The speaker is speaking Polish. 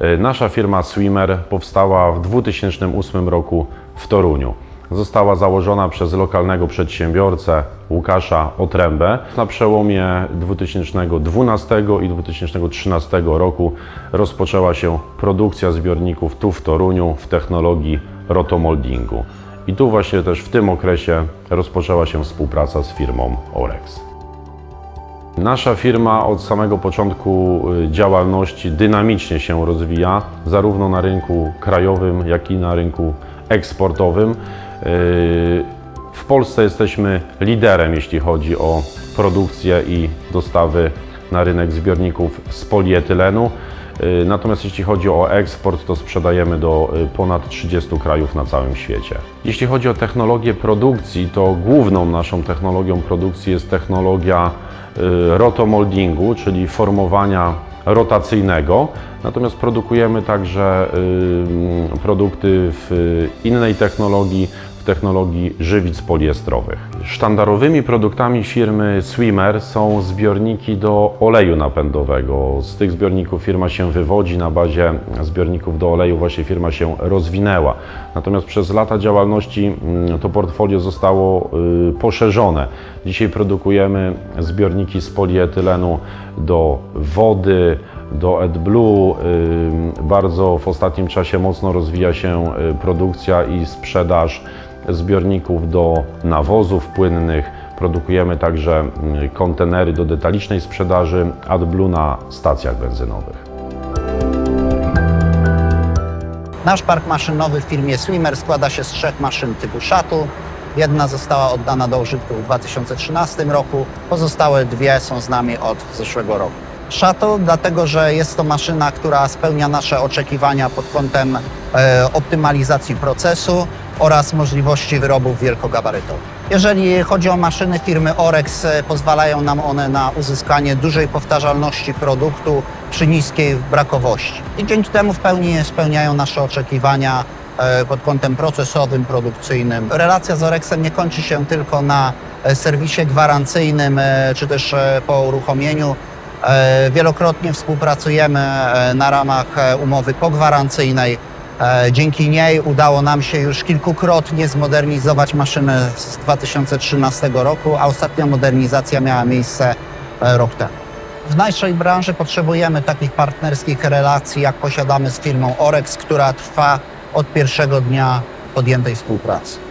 E, Nasza firma Swimmer powstała w 2008 roku w Toruniu. Została założona przez lokalnego przedsiębiorcę Łukasza Otrębę. Na przełomie 2012 i 2013 roku rozpoczęła się produkcja zbiorników tu w Toruniu w technologii rotomoldingu. I tu właśnie też w tym okresie rozpoczęła się współpraca z firmą Orex. Nasza firma od samego początku y, działalności dynamicznie się rozwija, zarówno na rynku krajowym, jak i na rynku eksportowym. Y, W Polsce jesteśmy liderem, jeśli chodzi o produkcję i dostawy na rynek zbiorników z polietylenu. Y, Natomiast jeśli chodzi o eksport, to sprzedajemy do y, ponad 30 krajów na całym świecie. Jeśli chodzi o technologię produkcji, to główną naszą technologią produkcji jest technologia y, rotomoldingu, czyli formowania rotacyjnego. Natomiast produkujemy także produkty w innej technologii, w technologii żywic poliestrowych. Sztandarowymi produktami firmy Swimmer są zbiorniki do oleju napędowego. Z tych zbiorników firma się wywodzi, na bazie zbiorników do oleju właśnie firma się rozwinęła. Natomiast przez lata działalności mm, to portfolio zostało y, poszerzone. Dzisiaj produkujemy zbiorniki z polietylenu do wody, do AdBlue. Bardzo w ostatnim czasie mocno rozwija się y, produkcja i sprzedaż zbiorników do nawozów płynnych. Produkujemy także y, kontenery do detalicznej sprzedaży AdBlue na stacjach benzynowych. Nasz park maszynowy w firmie Swimmer składa się z trzech maszyn typu Shuttle. Jedna została oddana do użytku w 2013 roku, pozostałe dwie są z nami od zeszłego roku. Shuttle dlatego, że jest to maszyna, która spełnia nasze oczekiwania pod kątem e, optymalizacji procesu oraz możliwości wyrobów wielkogabarytowych. Jeżeli chodzi o maszyny firmy Orex, e, pozwalają nam one na uzyskanie dużej powtarzalności produktu przy niskiej brakowości. I dzięki temu w pełni spełniają nasze oczekiwania e, pod kątem procesowym, produkcyjnym. Relacja z Orexem nie kończy się tylko na serwisie gwarancyjnym czy też po uruchomieniu. E, Wielokrotnie współpracujemy e, na ramach e, umowy pogwarancyjnej. Dzięki niej udało nam się już kilkukrotnie zmodernizować maszynę z 2013 roku, a ostatnia modernizacja miała miejsce rok temu. W naszej branży potrzebujemy takich partnerskich relacji, jak posiadamy z firmą Orex, która trwa od pierwszego dnia podjętej współpracy.